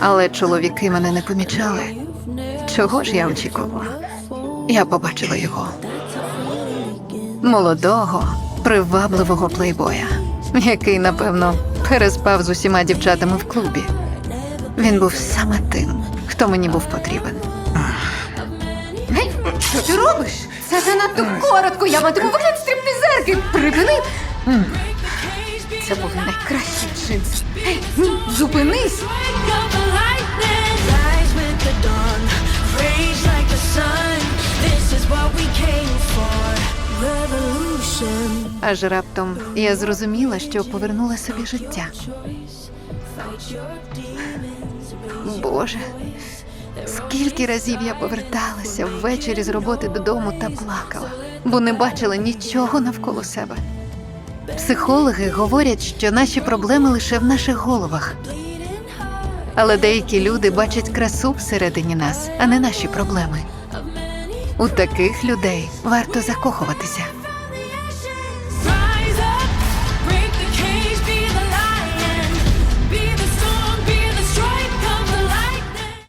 Але чоловіки мене не помічали. Чого ж я очікувала? Я побачила його молодого, привабливого плейбоя, який, напевно, переспав з усіма дівчатами в клубі. Він був саме тим, хто мені був потрібен. Гей, що ти робиш? Це занадто коротко. Я матиму вигляд стриптизерки. Припини. Це був найкращий джинс. Гей, ні, зупинись. Аж раптом я зрозуміла, що повернула собі життя. Боже, скільки разів я поверталася ввечері з роботи додому та плакала, бо не бачила нічого навколо себе. Психологи говорять, що наші проблеми лише в наших головах. Але деякі люди бачать красу всередині нас, а не наші проблеми. У таких людей варто закохуватися.